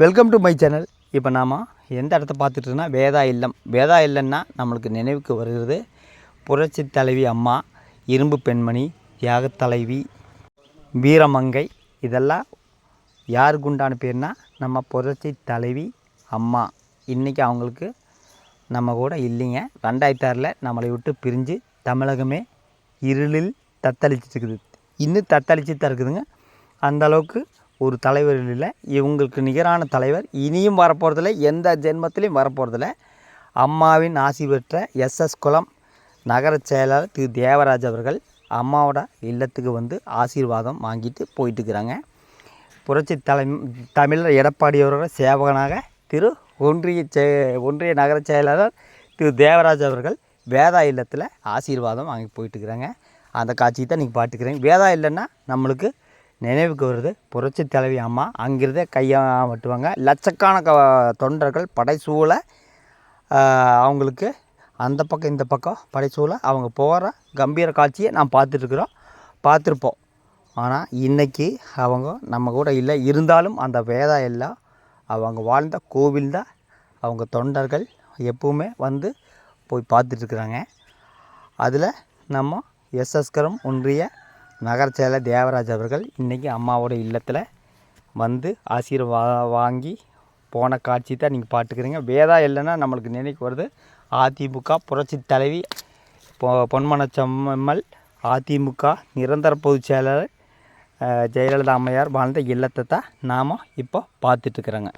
Welcome to my channel இப்போ நாம் எந்த இடத்த பார்த்துட்டுனா வேதா இல்லம். வேதா இல்லைன்னா நம்மளுக்கு நினைவுக்கு வருகிறது. புரட்சி தலைவி அம்மா இரும்பு பெண்மணி தியாகத் தலைவி வீரமங்கை இதெல்லாம் யாருக்கு உண்டான பேர்னா நம்ம புரட்சி தலைவி அம்மா. இன்றைக்கி அவங்களுக்கு நம்ம கூட இல்லைங்க. ரெண்டாயிரத்தி ஆறில் நம்மளை விட்டு பிரிஞ்சு தமிழகமே இருளில் தத்தளிச்சிட்டு இருக்குது. இன்னும் தத்தளிச்சு தான் இருக்குதுங்க. அந்தளவுக்கு ஒரு தலைவர் இல்லை. இவங்களுக்கு நிகரான தலைவர். இனியும் வரப்போகிறதில்ல எந்த ஜென்மத்திலையும் வரப்போகிறதில்ல அம்மாவின் ஆசி பெற்ற எஸ்எஸ் குளம் நகர செயலாளர் திரு. தேவராஜ் அவர்கள் அம்மாவோட இல்லத்துக்கு வந்து ஆசீர்வாதம் வாங்கிட்டு போயிட்டுருக்கிறாங்க. புரட்சி தலை தமிழர் எடப்பாடி அவரோட சேவகனாக திரு. ஒன்றிய செ ஒன்றிய நகர செயலாளர் திரு. தேவராஜ் அவர்கள் வேதா இல்லத்தில் ஆசீர்வாதம் வாங்கி போயிட்டு இருக்கிறாங்க அந்த காட்சியை தான் நீங்கள் பார்த்துக்கிறேன். வேதா இல்லைன்னா நம்மளுக்கு நினைவுக்கு வருது புரட்சி தலைவி அம்மா அங்கிருந்தே கையை வெட்டுவாங்க லட்சக்கணக்க தொண்டர்கள் படைசூழ அவங்களுக்கு அந்த பக்கம் இந்த பக்கம் படைசூழ அவங்க போகிற கம்பீர காட்சியை நாம் பார்த்துட்ருக்குறோம் பார்த்துருப்போம். ஆனால் இன்றைக்கி அவங்க நம்ம கூட இல்லை. இருந்தாலும் அந்த வேதா எல்லாம் அவங்க வாழ்ந்த கோவில் தான். அவங்க தொண்டர்கள் எப்பவுமே வந்து போய் பார்த்துட்ருக்குறாங்க அதில் நம்ம எஸ்எஸ்கரம் ஒன்றிய நகர செயலர் தேவராஜ் அவர்கள் இன்றைக்கி அம்மாவோட இல்லத்தில் வந்து ஆசீர்வா வாங்கி போன காட்சி தான் நீங்கள் பார்த்துக்கிறீங்க. வேதா இல்லைன்னா நம்மளுக்கு நினைக்கு வருது அதிமுக புரட்சி தலைவி பொ பொன்மனச்சம்மல் அதிமுக நிரந்தர பொதுச் செயலாளர் ஜெயலலிதா அம்மையார் வாழ்ந்த இல்லத்தை தான் நாம் இப்போ பார்த்துட்ருக்குறோங்க